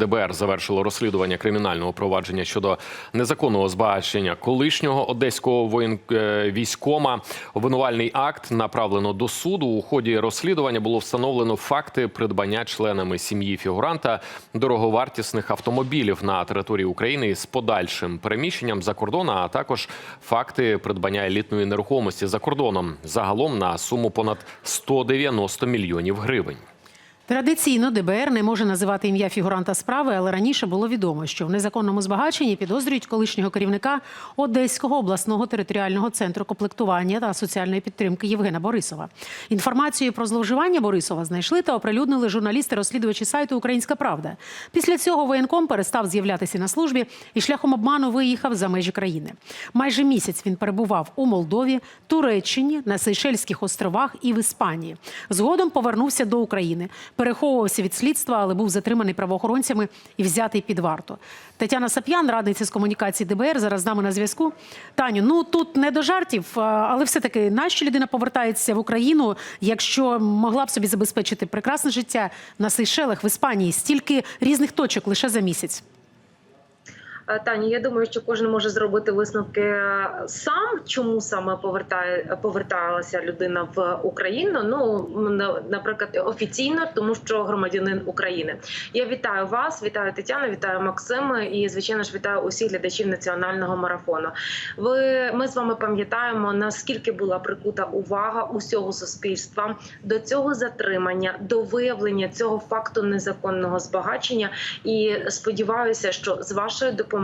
ДБР завершило розслідування кримінального провадження щодо незаконного збагачення колишнього одеського воєн... е, військома. Обвинувальний акт направлено до суду. У ході розслідування було встановлено факти придбання членами сім'ї фігуранта дороговартісних автомобілів на території України з подальшим переміщенням за кордон, а також факти придбання елітної нерухомості за кордоном. Загалом на суму понад 190 мільйонів гривень. Традиційно ДБР не може називати ім'я фігуранта справи, але раніше було відомо, що в незаконному збагаченні підозрюють колишнього керівника Одеського обласного територіального центру комплектування та соціальної підтримки Євгена Борисова. Інформацію про зловживання Борисова знайшли та оприлюднили журналісти-розслідувачі сайту Українська Правда. Після цього воєнком перестав з'являтися на службі і шляхом обману виїхав за межі країни. Майже місяць він перебував у Молдові, Туреччині, на Сейшельських островах і в Іспанії. Згодом повернувся до України переховувався від слідства, але був затриманий правоохоронцями і взятий під варту. Тетяна Сап'ян, радниця з комунікації ДБР, зараз з нами на зв'язку. Таню, ну тут не до жартів, але все-таки нащо людина повертається в Україну, якщо могла б собі забезпечити прекрасне життя на Сейшелах в Іспанії, стільки різних точок лише за місяць. Е, Тані, я думаю, що кожен може зробити висновки сам, чому саме повертає поверталася людина в Україну. Ну наприклад, офіційно, тому що громадянин України. Я вітаю вас, вітаю Тетяну, вітаю Максима і звичайно ж вітаю усіх глядачів національного марафону. Ви ми з вами пам'ятаємо наскільки була прикута увага усього суспільства до цього затримання, до виявлення цього факту незаконного збагачення. І сподіваюся, що з вашою допомогою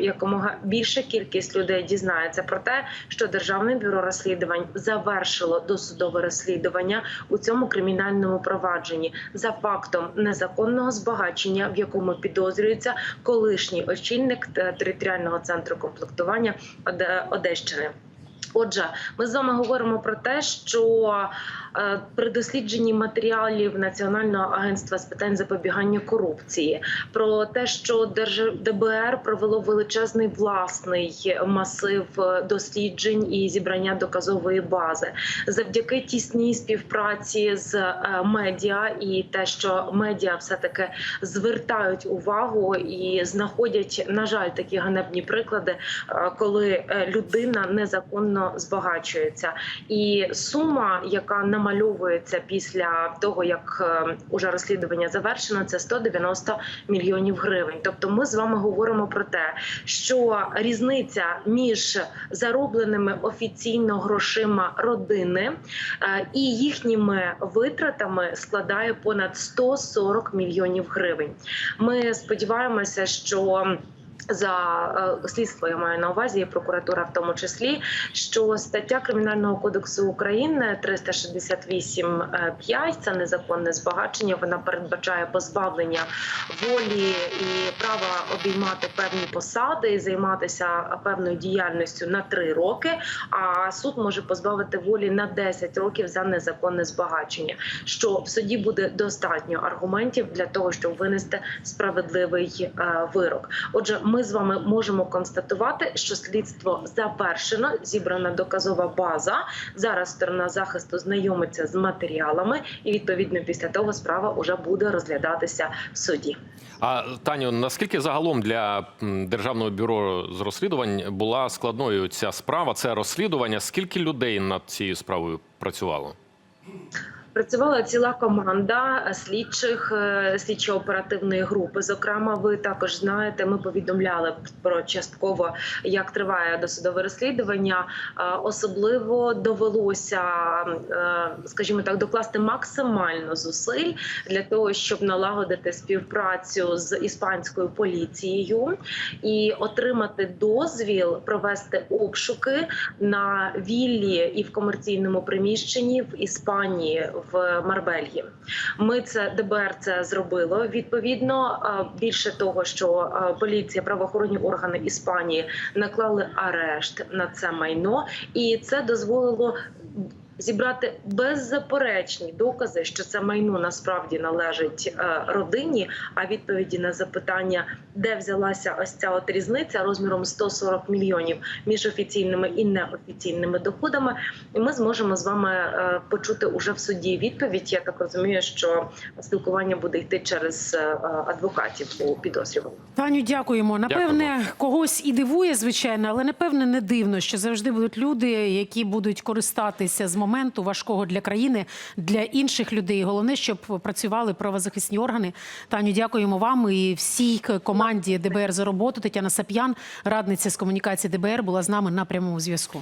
якомога більша кількість людей дізнається про те, що державне бюро розслідувань завершило досудове розслідування у цьому кримінальному провадженні за фактом незаконного збагачення, в якому підозрюється колишній очільник територіального центру комплектування Одещини. Отже, ми з вами говоримо про те, що е, при дослідженні матеріалів Національного агентства з питань запобігання корупції, про те, що ДБР провело величезний власний масив е, досліджень і зібрання доказової бази, завдяки тісній співпраці з е, медіа, і те, що медіа все таки звертають увагу і знаходять, на жаль, такі ганебні приклади, коли людина незаконно збагачується, і сума, яка намальовується після того, як е, уже розслідування завершено, це 190 мільйонів гривень. Тобто, ми з вами говоримо про те, що різниця між заробленими офіційно грошима родини е, і їхніми витратами складає понад 140 мільйонів гривень. Ми сподіваємося, що за е, слідство я маю на увазі, і прокуратура в тому числі, що стаття кримінального кодексу України 368.5 – це незаконне збагачення. Вона передбачає позбавлення волі і права обіймати певні посади і займатися певною діяльністю на 3 роки. А суд може позбавити волі на 10 років за незаконне збагачення. Що в суді буде достатньо аргументів для того, щоб винести справедливий е, вирок. Отже, ми з вами можемо констатувати, що слідство завершено, зібрана доказова база. Зараз сторона захисту знайомиться з матеріалами, і відповідно після того справа вже буде розглядатися в суді. А Таню, наскільки загалом для державного бюро з розслідувань була складною ця справа? Це розслідування. Скільки людей над цією справою працювало? Працювала ціла команда е, слідчих е, слідчо-оперативної групи. Зокрема, ви також знаєте, ми повідомляли про частково, як триває досудове розслідування. Е, Особливо довелося, скажімо так, докласти максимально зусиль для того, щоб налагодити співпрацю з іспанською поліцією і отримати дозвіл провести обшуки на віллі і в комерційному приміщенні в Іспанії в Марбельгі. Ми це ДБР це зробило. Відповідно, е, більше того, що е, поліція, правоохоронні органи Іспанії наклали арешт на це майно, і це дозволило зібрати беззаперечні докази, що це майно насправді належить е, родині. А відповіді на запитання, де взялася ось ця от різниця розміром 140 мільйонів між офіційними і неофіційними доходами, і ми зможемо з вами е, почути уже в суді відповідь. Я так розумію, що спілкування буде йти через е, адвокатів у підозрюваного. Таню, дякуємо. Напевне, когось і дивує, звичайно, але напевне не дивно, що завжди будуть люди, які будуть користатися з моменту важкого для країни, для інших людей. Головне, щоб працювали правозахисні органи. Таню, дякуємо вам і всій команді ДБР за роботу. Тетяна Сап'ян, радниця з комунікації ДБР, була з нами на прямому зв'язку.